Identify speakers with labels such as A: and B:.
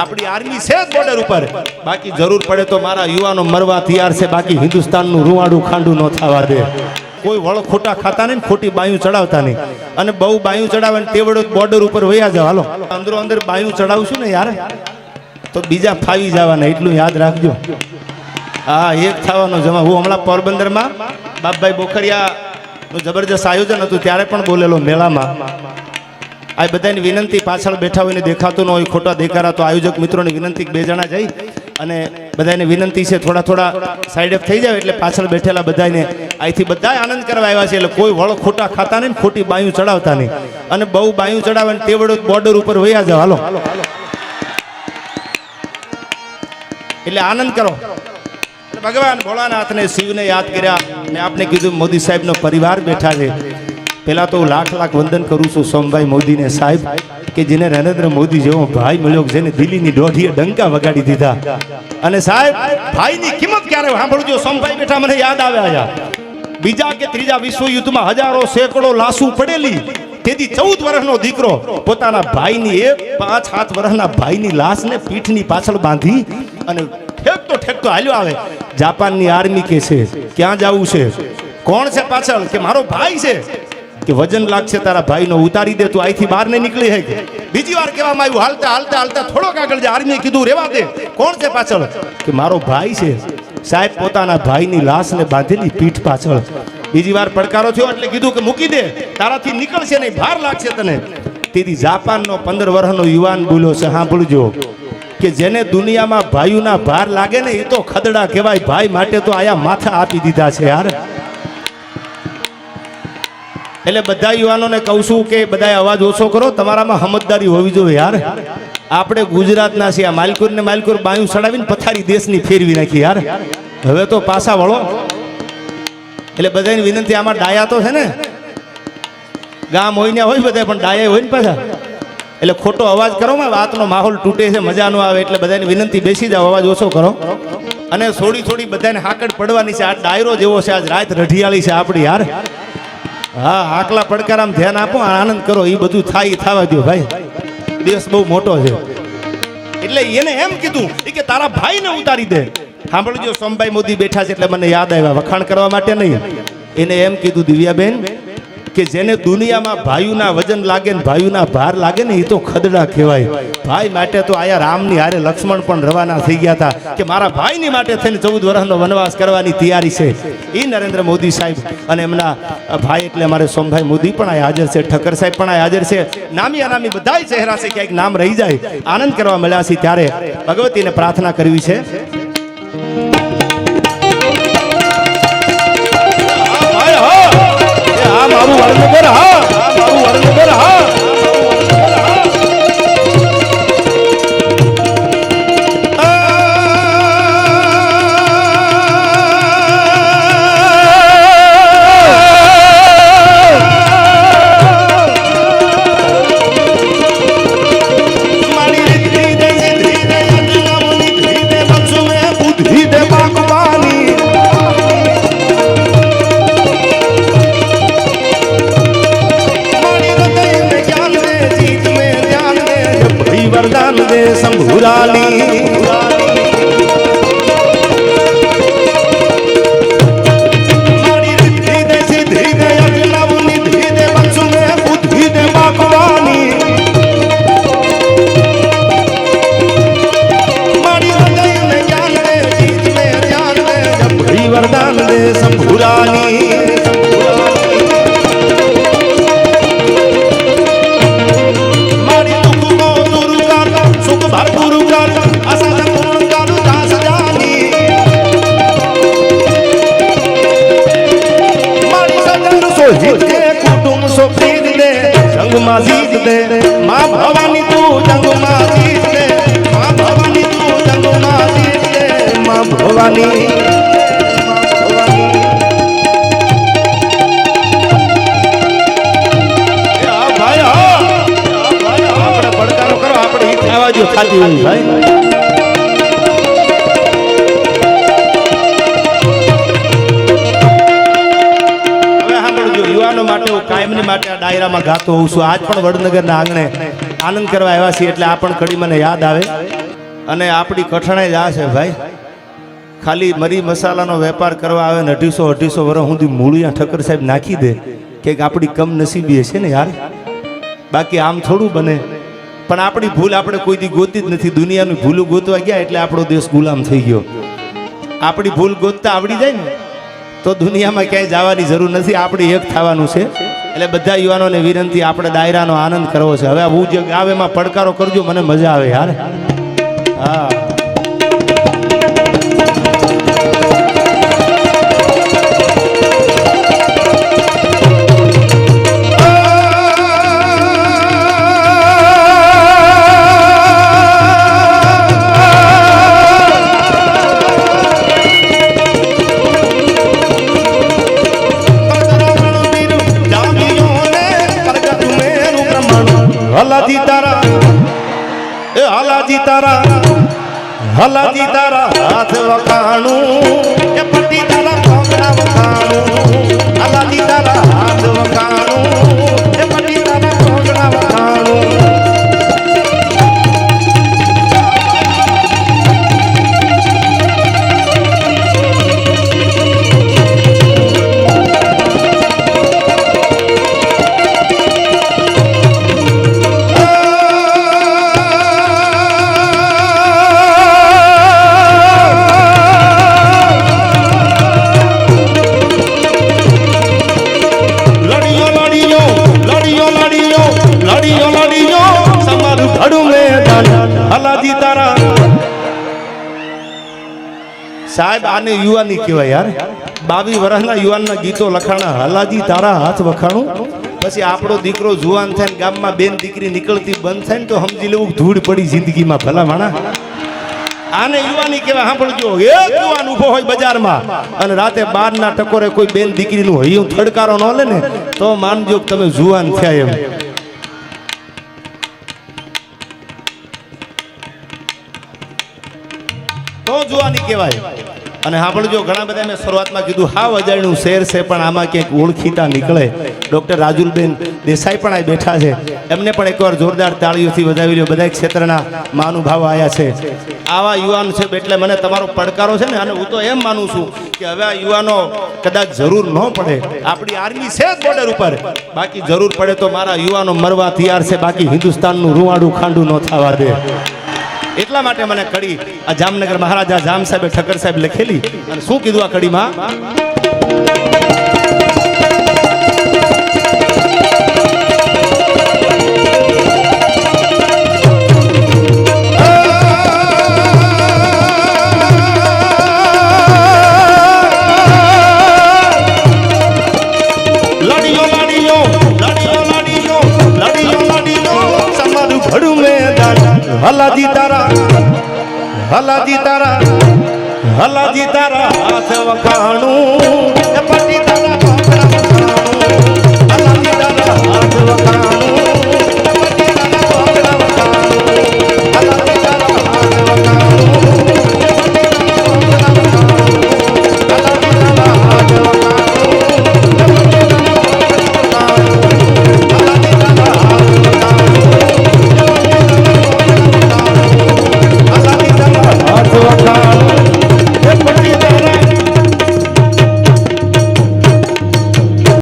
A: આપણી આર્મી છે જ બોર્ડર ઉપર. બાકી જરૂર પડે તો મારા યુવાનો મરવા તૈયાર છે. બાકી હિન્દુસ્તાનનું રૂવાડું ખાંડું ન થવા દે. કોઈ વળ ખોટા ખાતા નહીં ખોટી બાયું ચડાવતા નહીં. અને બહુ બાયું ચડાવે ને તેવડો બોર્ડર ઉપર વયા જાવ હાલો. અંદરો અંદર બાયું ચડાવશું ને યાર. તો બીજા ફાવી જવાના, એટલું યાદ રાખજો. હા, એક થવાનો જમા હું હમણાં પોરબંદરમાં બાપભાઈ બોખરિયા નું જબરજસ્ત આયોજન હતું, ત્યારે પણ બોલેલો મેળામાં. આ બધાની વિનંતી પાછળ બેઠા હોઈને દેખાતું ન હોય, ખોટા દેખાડા તો આયોજક મિત્રોની વિનંતી બે જણા જઈ અને બધાને વિનંતી છે, થોડા થોડા સાઈડ અપ થઈ જાય એટલે પાછળ બેઠેલા બધાને અહીંથી બધા આનંદ કરવા આવ્યા છે, એટલે કોઈ વળો ખોટા ખાતા નહીં ખોટી બાયું ચડાવતા નહીં. અને બહુ બાયું ચડાવે ને તેવડો બોર્ડર ઉપર વૈયા જાવ હાલો. એટલે આનંદ કરો. ભગવાન ભોળાનાથને શિવને યાદ કર્યા ને આપને કીધું મોદી સાહેબનો પરિવાર બેઠા છે. પહેલા તો હું લાખ લાખ વંદન કરું છું સોમભાઈ મોદીને સાહેબ, કે જેને નરેન્દ્ર મોદી જેવો ભાઈ મળ્યો, જેને દિલ્હીની દોઢીએ ડંકા વગાડી દીધા. અને સાહેબ, ભાઈની કિંમત ક્યારે સાંભળજો? સોમભાઈ બેઠા મને યાદ આવ્યા બીજા કે ત્રીજા વિશ્વ યુદ્ધમાં હજારો સેંકડો લાશો પડેલી. તેથી ચૌદ વર્ષનો દીકરો પોતાના ભાઈની એક, પાંચ, સાત વર્ષના ભાઈની લાશને પીઠની પાછળ બાંધી અને ઠેકતો ઠેકતો હાલ્યો આવે. જાપાનની આર્મી કે છે? ક્યાં જવું છે? કોણ છે પાછળ? કે મારો ભાઈ છે? કે વજન લાગશે તારા ભાઈનો ઉતારી દે, તું અહીંથી બહાર નહીં નીકળી હે બીજી વાર કહેવામાં આવ્યું, હાલતા હાલતા હાલતા, થોડોક આગળ જાય આર્મીએ કીધું, રેવા દે. કોણ છે પાછળ? કે મારો ભાઈ છે. સાહેબ પોતાના ભાઈની લાશને બાંધેલી પીઠ પાછળ. બીજી વાર પડકારો થયો એટલે કીધું કે મૂકી દે, તારાથી નીકળશે નહીં, ભાર લાગશે તને. તેથી જાપાનનો પંદર વર્ષનો યુવાન બોલ્યો છે, સાંભળજો, કે જેને દુનિયામાં ભાઈઓના ભાર લાગે ને એ તો ખદડા કહેવાય, ભાઈ માટે તો આયા માથા આપી દીધા છે, યાર. એટલે બધા યુવાનોને કહું છું કે બધા અવાજ ઓછો કરો. તમારામાં સમજદારી હોવી જોઈએ યાર. આપણે ગુજરાતના છીએ. માલકુર ને માલકુર બાયું ચડાવીને પથારી દેશની ફેરવી નાખી યાર. હવે તો પાછા વળો. એટલે બધાની વિનંતી, આમાં ડાયા તો છે ને? ગામ હોય ને હોય બધા પણ ડાયા હોય ને પાછા. એટલે ખોટો અવાજ કરો માં, વાતનો માહોલ તૂટે છે, મજા ન આવે, એટલે બધાની વિનંતી, બેસી જાઓ, અવાજ ઓછો કરો. અને થોડી થોડી બધાને હાકડ પડવાની છે. આ ડાયરો જેવો છે, આજ રાત રઢિયાળી છે આપણી યાર. હા, આકલા પડકારામાં ધ્યાન આપો આનંદ કરો એ બધું થાય થવા દો ભાઈ. દિવસ બહુ મોટો છે. એટલે એને એમ કીધું કે તારા ભાઈને ઉતારી દે. સાંભળજો, સોમભાઈ મોદી બેઠા છે એટલે મને યાદ આવ્યા, વખાણ કરવા માટે નહીં. એને એમ કીધું, દિવ્યાબેન કે જેને દુનિયામાં ભાઈના વજન લાગે ને ભાઈના ભાર લાગે ને એ તો ખદડા કહેવાય. ભાઈ માટે તો આયા રામની હારે લક્ષ્મણ પણ રવાના થઈ ગયા હતા કે મારા ભાઈની માટે થઈને ચૌદ વર્ષનો વનવાસ કરવાની તૈયારી છે. એ નરેન્દ્ર મોદી સાહેબ અને એમના ભાઈ એટલે અમારે સોમભાઈ મોદી પણ અહીંયા હાજર છે, ઠક્કર સાહેબ પણ અહીંયા હાજર છે. નામી અનામી બધાય ચહેરા છે, ક્યાંક નામ રહી જાય, આનંદ કરવા મળ્યા છે ત્યારે. ભગવતીને પ્રાર્થના કરવી છે. જીત દે. માં ભવાની તું જંગમાં જીત દે. માં ભવાની તું જંગમાં જીત દે. માં ભવાની. એ હા. ભાઈ હું માટે આ ડાયરામાં ગાતો હોઉં છું. આજ પણ વડનગરના આંગણે આનંદ કરવા આવ્યા છીએ એટલે આ પણ કડી મને યાદ આવે. અને આપણી કઠણાઈ જ આ છે ભાઈ. ખાલી મરી મસાલાનો વેપાર કરવા આવે ને અઢીસો અઢીસો વર્ષ સુધી મૂળિયા ઠક્કર સાહેબ નાખી દે. કે આપણી કમ નસીબી હશે ને યાર. બાકી આમ થોડું બને. પણ આપણી ભૂલ આપણે કોઈ દી ગોતી જ નથી. દુનિયાની ભૂલું ગોતવા ગયા એટલે આપણો દેશ ગુલામ થઈ ગયો. આપણી ભૂલ ગોતતા આવડી જાય ને, તો દુનિયામાં ક્યાંય જવાની જરૂર નથી. આપણે એક થવાનું છે. એટલે બધા યુવાનોને વિનંતી, આપણે દાયરાનો આનંદ કરવો છે. હવે હું જે ગાવ એમાં પડકારો કરજો, મને મજા આવે યાર હા. હલાજી તારા હાથ વખાણું સાહેબ, આને યુવાની કહેવાય યાર. બાવી વર્ષના યુવાનના ગીતો લખાણા. હલાજી, તારા હાથ વખાણું. પછી આપણો દીકરો જુવાન થાય ને ગામમાં બેન દીકરી નીકળતી બંધ થાય ને તો સમજી લેવું ધૂળ પડી જિંદગીમાં ભલા માણા. આને યુવાની કહેવાય. સાંભળજો. એક યુવાન ઊભો હોય બજારમાં અને રાતે બાર ના ટકોરે કોઈ બેન દીકરીનું હૈયું થડકારો ન લે ને, તો માનજો તમે જુવાન થયા એમ. તો જુવાની કહેવાય. અને સાંભળજો ઘણા બધા મેં શરૂઆતમાં કીધું, હા અજાણ્યું શેર છે, પણ આમાં ક્યાંક ઓળખીતા નીકળે. ડૉક્ટર રાજુલબેન દેસાઈ પણ આ બેઠા છે. એમને પણ એકવાર જોરદાર તાળીઓથી વધાવી લો બધા ક્ષેત્રના મહાનુભાવો આવ્યા છે. આવા યુવાન છે એટલે મને તમારો પડકારો છે ને, અને હું તો એમ માનું છું કે હવે આ યુવાનો કદાચ જરૂર ન પડે. આપણી આર્મી છે જ બોર્ડર ઉપર. બાકી જરૂર પડે તો મારા યુવાનો મરવા તૈયાર છે. બાકી હિન્દુસ્તાનનું રૂવાડું ખાંડું ન થવા દે. એટલા માટે મને કડી આ જામનગર મહારાજા જામ સાહેબે ઠક્કર સાહેબ લખેલી. અને શું કીધું આ કડીમાં? વખાણું.